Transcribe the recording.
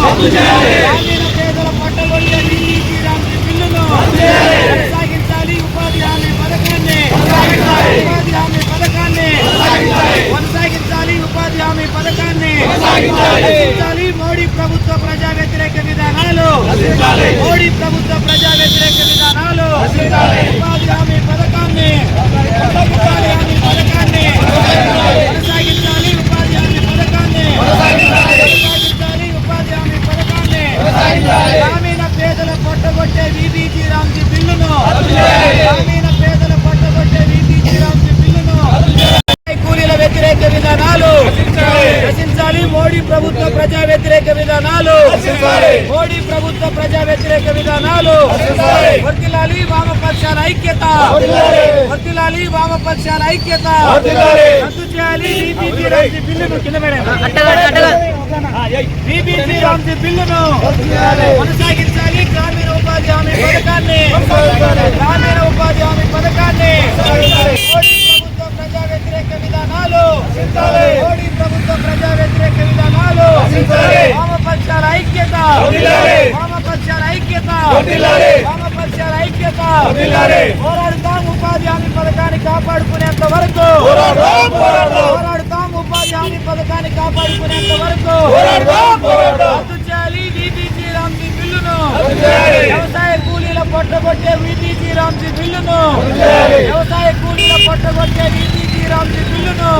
గ్రామీణ పేదల పట్టగొట్టే బిల్లును కొనసాగించాలి ఉపాధి హామీ పథకాన్ని ఉపాధి హామీ పథకాన్ని కొనసాగించాలి ఉపాధి హామీ పథకాన్ని మోడీ ప్రభుత్వ ప్రజా వ్యతిరేక విధానాలు మోడీ ప్రభుత్వ ప్రజా వ్యతిరేక విధానాలు ఉపాధి హామీ పథకాన్ని కొనసాగించాలి హామీ పథకాన్ని కొనసాగించాలి ఉపాధి హామీ పథకాన్ని కొనసాగించాలి ఉపాధి హామీ పథకాన్ని గ్రామీణ పేదల పొట్టగొట్టే వీబీజీ రామ్జీ బిల్లును గ్రామీణ పేదల పొట్టగొట్టే వీబీజీ రామ్జీ బిల్లును కూలీల వ్యతిరేక విధానాలు రచించాలి మోడీ ప్రభుత్వ ప్రజా వ్యతిరేక విధానాలు. మోడీ ప్రభుత్వ ప్రజా వ్యతిరేక విధానాలు. వర్తిల్లాలి వామపక్షాల ఐక్యత. వర్తిల్లాలి వామపక్షాల ఐక్యత. రద్దు చేయాలి బిల్లును. కింద బిల్లును కొనసాగించాలి గ్రామీణ ఉపాధి హామీ పథకాన్ని గ్రామీణ ఉపాధి హామీ పథకాన్ని మోడీ ప్రభుత్వ ప్రజా వ్యతిరేక విధానాలు మోడీ ప్రభుత్వ ప్రజా వ్యతిరేక విధానాలు వామపక్షాల ఐక్యత. వామపక్షాల ఐక్యత. వామపక్షాల ఐక్యత. పోరాడుతాం ఉపాధి హామీ పథకాన్ని కాపాడుకునేంత వరకు. పోరాడుతాం ఉపాధి హామీ పథకాన్ని కాపాడుకునేంత వరకు. రద్దు చేయాలి బీబీజీ రామ్జీ బిల్లును. వ్యవసాయ కూలీల పొట్టగొట్టే బీబీజీ రామ్జీ బిల్లును. వ్యవసాయ కూలీల పొట్టగొట్టే బీబీజీ రామ్జీ బిల్లును.